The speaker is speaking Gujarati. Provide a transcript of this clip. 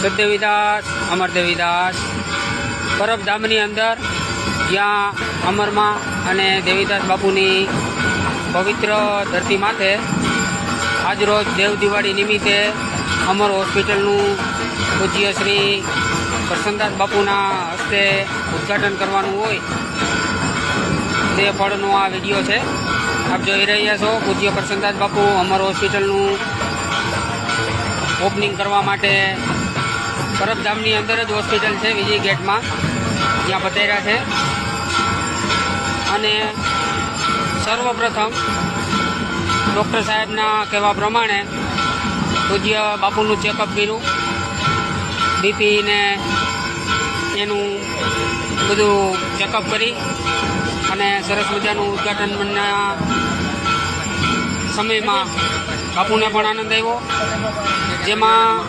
સત્યવિદાસ અમરદેવીદાસ પરબધામની અંદર જ્યાં અમરમાં અને દેવીદાસ બાપુની પવિત્ર ધરતી માથે આજરોજ દેવ દિવાળી નિમિત્તે અમર હોસ્પિટલનું પૂજ્ય શ્રી પ્રસન્નદાસ બાપુના હસ્તે ઉદ્ઘાટન કરવાનું હોય તે ફળનો આ વીડિયો છે. આપ જોઈ રહ્યા છો પૂજ્ય પ્રસન્નદાસ બાપુ અમર હોસ્પિટલનું ઓપનિંગ કરવા માટે પરબધામની અંદર જ હોસ્પિટલ છે વિજય ગેટમાં. ત્યાં બતાવ્યા છે. અને સર્વપ્રથમ ડૉક્ટર સાહેબના કહેવા પ્રમાણે પૂજ્ય બાપુનું ચેકઅપ કર્યું. બીપી ને એનું બધું ચેકઅપ કરી અને સરસ મજાનું ઉદ્ઘાટનના સમયમાં બાપુને પણ આનંદ આવ્યો. જેમાં